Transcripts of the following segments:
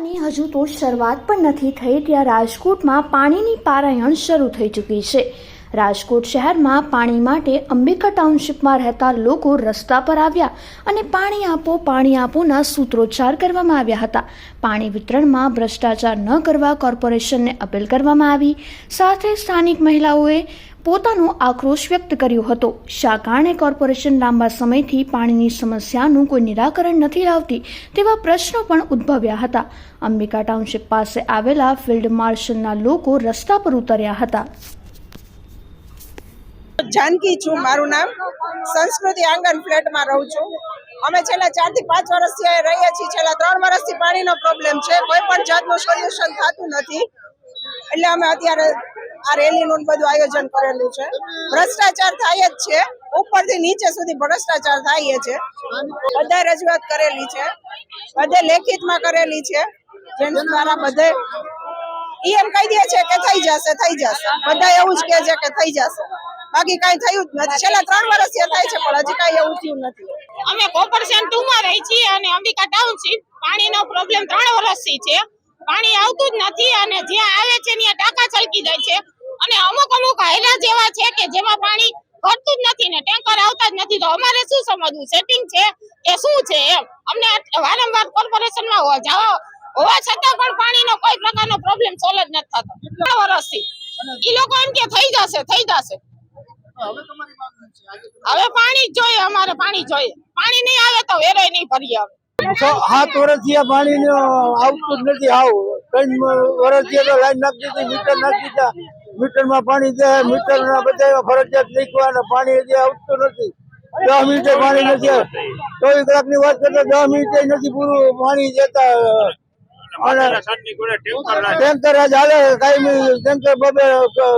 ઉનાળાની હજુ તો શરૂઆત પણ નથી થઈ, ત્યાં રાજકોટમાં પાણીની પારાયણ શરૂ થઈ ચૂકી છે. રાજકોટ શહેરમાં પાણી માટે અંબિકા ટાઉનશીપમાં રહેતા લોકો રસ્તા પર આવ્યા અને પાણી આપો, પાણી આપોના સૂત્રોચ્ચાર કરવામાં આવ્યા હતા. પાણી વિતરણમાં ભ્રષ્ટાચાર ન કરવા કોર્પોરેશનને અપીલ કરવામાં આવી. સાથે સ્થાનિક મહિલાઓએ પોતાનો આક્રોશ વ્યક્ત કર્યો હતો. શા કારણે કોર્પોરેશન લાંબા સમયથી પાણીની સમસ્યાનું કોઈ નિરાકરણ નથી લાવતી તેવા પ્રશ્નો પણ ઉદ્ભવ્યા હતા. અંબિકા ટાઉનશીપ પાસે આવેલા ફિલ્ડ માર્શલના લોકો રસ્તા પર ઉતર્યા હતા. જાનકી છું, મારું નામ. સંસ્કૃતિ આંગણ ફ્લેટમાં રહું છું. અમે છેલ્લા ચારથી પાંચ વર્ષથી રહીએ છીએ. છેલ્લા ત્રણ વર્ષથી પાણીનો પ્રોબ્લેમ છે. કોઈ પણ જાતનું સોલ્યુશન થતું નથી. એટલે અમે અત્યારે આ રેલીનું બધું આયોજન કરેલું છે. ભ્રષ્ટાચાર થાય જ છે. ઉપરથી નીચે સુધી ભ્રષ્ટાચાર થાય છે. બધા રજૂઆત કરેલી છે. બધે લેખિતમાં કરેલી છે. જેના દ્વારા બધે એમ કહી દે છે કે થઈ જશે થઈ જશે. બધા એવું જ કહે છે કે થઈ જશે. બાકી કઈ થયું જ નથી. છેલ્લા ત્રણ વર્ષથી આ થાય છે, પણ હજી કઈ એવું થયું નથી. અમે કોર્પોરેશન ટુ માં રહી છીએ અને અંબિકા ટાઉનશીપ પાણીનો પ્રોબ્લેમ ત્રણ વર્ષથી છે. પાણી આવતું જ નથી અને જ્યાં આવે છે ત્યાં ટાંકા છલકી જાય છે. અને અમુક અમુક હાયરા જેવા છે કે જેમાં પાણી ભરતું જ નથી ને ટેન્કર આવતા જ નથી. તો અમારે શું સમજવું? સેટિંગ છે કે શું છે એમ? અમને વારંવાર કોર્પોરેશનમાં જવા હોવા છતાં પણ પાણીનો કોઈ પ્રકારનો પ્રોબ્લેમ સોલ્વ જ નથી થતો. વર્ષથી એ લોકો એમ કે, થઈ જશે થઈ જશે. હવે પાણી જોઈએ અમારે પાણી જોઈએ. પાણી નહીં આવે તો વેરે નહીં ભરી આવે. સાત વર્ષથી આ પાણી આવતું જ નથી આવું. ત્રણ વર્ષથી તો લાઈન નાખી દીધી મીટર નાખી દીધા. મીટરમાં પાણી દે મીટર ના બધા ફરજિયાત નીકળવા પાણી હજી આવતું નથી. દસ મિનિટે પાણી નથી. ચોવીસ કલાકની વાત કરતા દસ મિનિટે નથી પૂરું પાણી દેતા અને ટેન્કર આજ હાલે કાયમી ટેન્કર બબે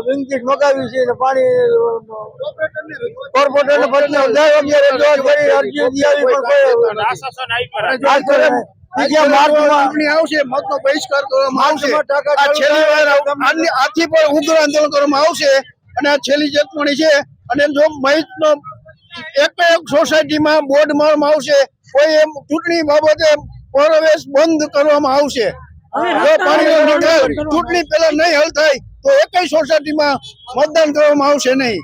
વિંગીટ મગાવી છે ને પાણી કોર્પોરેટર ને પછી દર વાગે રજૂઆત કરી અરજી દી આવી પણ ઉગ્ર આંદોલન કરવામાં આવશે અને આ છેલ્લી ચેતવણી છે. અને જો મહિતનો એક એક સોસાયટીમાં બોર્ડ મારવામાં આવશે કોઈ એમ ચૂંટણી બાબતે પ્રવેશ બંધ કરવામાં આવશે. જો પાણીનો નિકાલ ચૂંટણી પહેલા નહીં હલ થાય તો એકેય સોસાયટીમાં મતદાન કરવામાં આવશે નહીં.